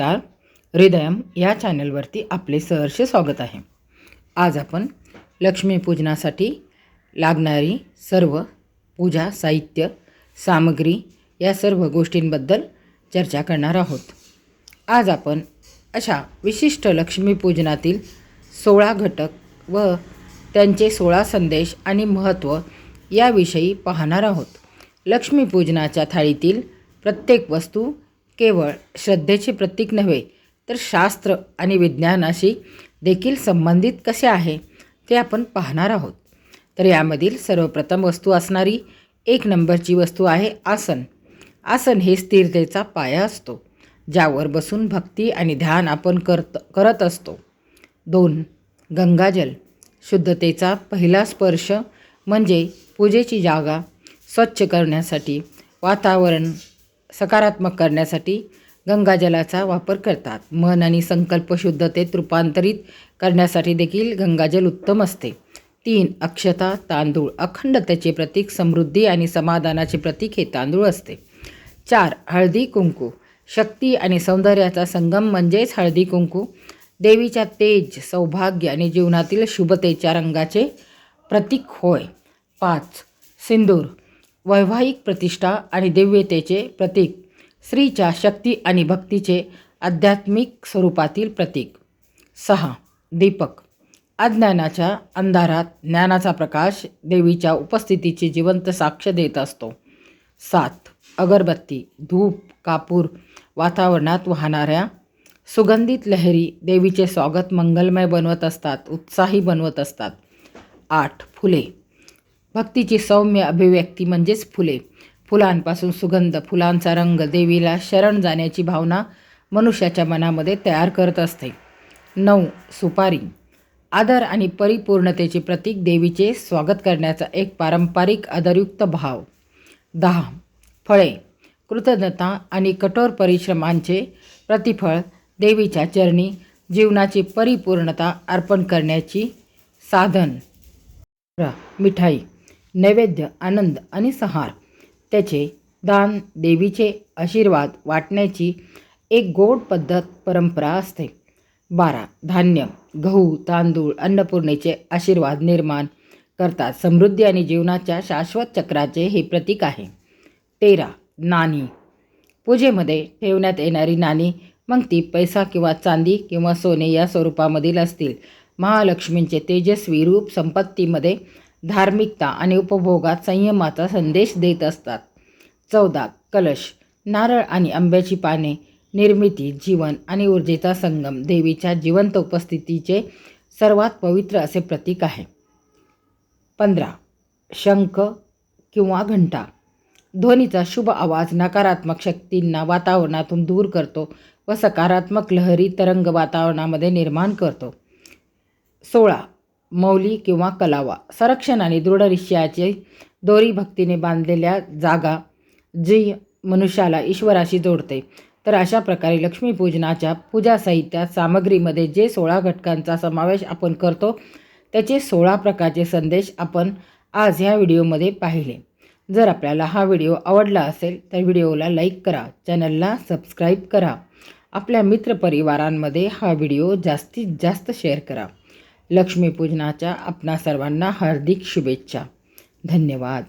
नमस्कार. हृदयम या चॅनलवरती आपले सहर्ष स्वागत आहे. आज आपण लक्ष्मीपूजनासाठी लागणारी सर्व पूजा साहित्य सामग्री या सर्व गोष्टींबद्दल चर्चा करणार आहोत. आज आपण अशा विशिष्ट लक्ष्मीपूजनातील सोळा घटक व त्यांचे सोळा संदेश आणि महत्त्व याविषयी पाहणार आहोत. लक्ष्मीपूजनाच्या थाळीतील प्रत्येक वस्तू केवळ श्रद्धेचे प्रतीक नव्हे तर शास्त्र आणि विज्ञानाशी देखील संबंधित कसे आहे ते आपण पाहणार आहोत. तर यामधील सर्वप्रथम वस्तू असणारी एक नंबरची वस्तू आहे आसन. आसन हे स्थिरतेचा पाया असतो ज्यावर बसून भक्ती आणि ध्यान आपण करत करत असतो. दोन गंगाजल. शुद्धतेचा पहिला स्पर्श म्हणजे पूजेची जागा स्वच्छ करण्यासाठी वातावरण सकारात्मक करण्यासाठी गंगाजलाचा वापर करतात. मन आणि संकल्प शुद्धतेत रूपांतरित करण्यासाठी देखील गंगाजल उत्तम असते. तीन अक्षता तांदूळ अखंडतेचे प्रतीक समृद्धी आणि समाधानाचे प्रतीक हे तांदूळ असते. चार हळदी कुंकू. शक्ती आणि सौंदर्याचा संगम म्हणजेच हळदी कुंकू. देवीच्या तेज सौभाग्य आणि जीवनातील शुभतेच्या रंगाचे प्रतीक होय. पाच सिंदूर. वैवाहिक प्रतिष्ठा आणि दिव्यतेचे प्रतीक स्त्रीच्या शक्ती आणि भक्तीचे आध्यात्मिक स्वरूपातील प्रतीक. सहा. दीपक. अज्ञानाच्या अंधारात ज्ञानाचा प्रकाश देवीच्या उपस्थितीची जिवंत साक्ष देत असतो. सात. अगरबत्ती धूप कापूर वातावरणात वाहणाऱ्या सुगंधित लहरी देवीचे स्वागत मंगलमय बनवत असतात उत्साही बनवत असतात. आठ. फुले. भक्तीची सौम्य अभिव्यक्ती म्हणजेच फुले. फुलांपासून सुगंध फुलांचा रंग देवीला शरण जाण्याची भावना मनुष्याच्या मनामध्ये तयार करत असते. नऊ सुपारी. आदर आणि परिपूर्णतेचे प्रतीक देवीचे स्वागत करण्याचा एक पारंपरिक आदरयुक्त भाव. दहा फळे. कृतज्ञता आणि कठोर परिश्रमांचे प्रतिफळ देवीच्या चरणी जीवनाची परिपूर्णता अर्पण करण्याची साधन. मिठाई. नैवेद्य आनंद आणि सहार. त्याचे दान देवीचे आशीर्वाद वाटण्याची एक गोड पद्धत परंपरा असते. बारा. धान्य गहू तांदूळ अन्नपूर्णेचे आशीर्वाद निर्माण करतात. समृद्धी आणि जीवनाच्या शाश्वत चक्राचे हे प्रतीक आहे. तेरा. नाणी. पूजेमध्ये ठेवण्यात येणारी नाणी मग ती पैसा किंवा चांदी किंवा सोने या स्वरूपामधील असतील. महालक्ष्मींचे तेजस्वी रूप संपत्तीमध्ये धार्मिकता आणि उपभोगात संयमाचा संदेश देत असतात. चौदा. कलश. नारळ आणि आंब्याची पाने. निर्मिती जीवन आणि ऊर्जेचा संगम. देवीच्या जिवंत उपस्थितीचे सर्वात पवित्र असे प्रतीक आहे. पंधरा. शंख किंवा घंटा. ध्वनीचा शुभ आवाज नकारात्मक शक्तींना वातावरणातून दूर करतो व सकारात्मक लहरी तरंग वातावरणामध्ये निर्माण करतो. सोळा. मौली किंवा कलावा. संरक्षण आणि दृढनिश्चयाची दोरी भक्तीने बांधलेल्या जागा जी मनुष्याला ईश्वराशी जोडते. तर अशा प्रकारे लक्ष्मीपूजनाच्या पूजा साहित्यात सामग्रीमध्ये जे सोळा घटकांचा समावेश आपण करतो त्याचे सोळा प्रकारचे संदेश आपण आज ह्या व्हिडिओमध्ये पाहिले. जर आपल्याला हा व्हिडिओ आवडला असेल तर व्हिडिओला लाईक करा चॅनलला सबस्क्राईब करा. आपल्या मित्रपरिवारांमध्ये हा व्हिडिओ जास्तीत जास्त शेअर करा. लक्ष्मीपूजनाच्या आपणा सर्वांना हार्दिक शुभेच्छा. धन्यवाद.